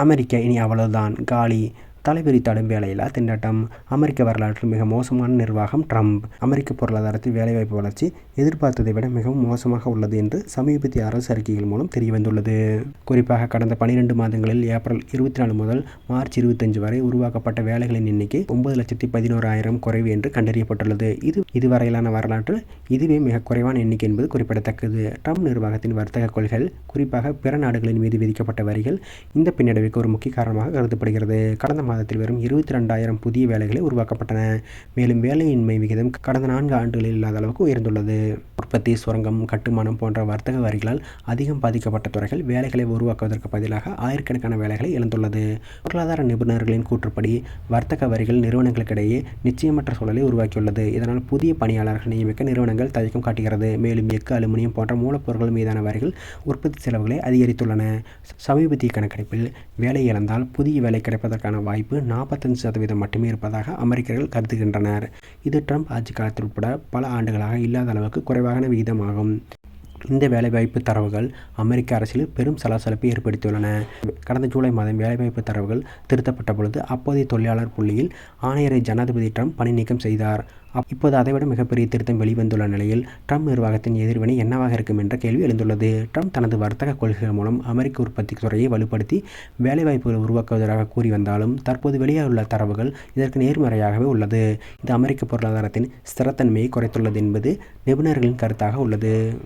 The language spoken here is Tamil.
அமெரிக்கா இனி அவ்வளவுதான். காலி. தலைவிரித்தாடும் வேலையில்லா திண்டாட்டம் அமெரிக்க வரலாற்றில் மிக மோசமான நிர்வாகம் ட்ரம்ப். அமெரிக்க பொருளாதாரத்தில் வேலைவாய்ப்பு வளர்ச்சி எதிர்பார்த்ததை விட மிகவும் மோசமாக உள்ளது என்று சமீபத்திய அரசு அறிக்கைகள் மூலம் தெரியவந்துள்ளது. குறிப்பாக கடந்த பனிரெண்டு மாதங்களில் ஏப்ரல் இருபத்தி நாலு முதல் மார்ச் இருபத்தஞ்சு வரை உருவாக்கப்பட்ட வேலைகளின் எண்ணிக்கை ஒன்பது லட்சத்தி பதினோராயிரம் குறைவு என்று கண்டறியப்பட்டுள்ளது. இது இதுவரையிலான வரலாற்றில் இதுவே மிக குறைவான எண்ணிக்கை என்பது குறிப்பிடத்தக்கது. ட்ரம்ப் நிர்வாகத்தின் வர்த்தக கொள்கைகள் குறிப்பாக பிற நாடுகளின் மீது விதிக்கப்பட்ட வரிகள் இந்த பின்னடைவுக்கு ஒரு முக்கிய காரணமாக கருதப்படுகிறது. கடந்த மாதத்தில் வெறும் இருபத்தி ரெண்டாயிரம் புதிய வேலைகளை உருவாக்கப்பட்டன. மேலும் வேலையின்மை விகிதம் கடந்த நான்கு ஆண்டுகளில் இல்லாத அளவுக்கு உயர்ந்துள்ளது. உற்பத்தி சுரங்கம் கட்டுமானம் போன்ற வர்த்தக வரிகளால் அதிகம் பாதிக்கப்பட்ட துறைகள் வேலைகளை உருவாக்குவதற்கு பதிலாக ஆயிரக்கணக்கான வேலைகளை இழந்துள்ளது. பொருளாதார நிபுணர்களின் கூற்றுப்படி வர்த்தக வரிகள் நிறுவனங்களுக்கிடையே நிச்சயமற்ற சூழலை உருவாக்கியுள்ளது. இதனால் புதிய பணியாளர்கள் நியமிக்க நிறுவனங்கள் தயக்கம் காட்டுகிறது. மேலும் எஃகு அலுமினியம் போன்ற மூலப்பொருட்கள் மீதான வரிகள் உற்பத்தி செலவுகளை அதிகரித்துள்ளன. சமீபத்திய கணக்கெடுப்பில் வேலை இழந்தால் புதிய வேலை கிடைப்பதற்கான வாய்ப்பு நாற்பத்தஞ்சு சதவீதம் மட்டுமே இருப்பதாக அமெரிக்கர்கள் கருதுகின்றனர். இது ட்ரம்ப் ஆட்சி காலத்தில் உட்பட பல ஆண்டுகளாக இல்லாத அளவுக்கு குறைவான விகிதமாகும். இந்த வேலைவாய்ப்பு தரவுகள் அமெரிக்க அரசியலில் பெரும் சலசலப்பை ஏற்படுத்தியுள்ளன. கடந்த ஜூலை மாதம் வேலைவாய்ப்பு தரவுகள் திருத்தப்பட்ட பொழுது அப்போதைய தொழிலாளர் புள்ளியில் ஆணையரை ஜனாதிபதி ட்ரம்ப் பணி நீக்கம் செய்தார். இப்போது அதைவிட மிகப்பெரிய திருத்தம் வெளிவந்துள்ள நிலையில் ட்ரம்ப் நிர்வாகத்தின் எதிர்வினை என்னவாக இருக்கும் என்ற கேள்வி எழுந்துள்ளது. ட்ரம்ப் தனது வர்த்தக கொள்கைகள் மூலம் அமெரிக்க உற்பத்தி துறையை வலுப்படுத்தி வேலைவாய்ப்புகளை உருவாக்குவதாக கூறி வந்தாலும் தற்போது வெளியாகியுள்ள தரவுகள் இதற்கு நேர்மறையாகவே உள்ளது. இது அமெரிக்க பொருளாதாரத்தின் ஸ்திரத்தன்மையை குறைத்துள்ளது என்பது நிபுணர்களின் கருத்தாக உள்ளது.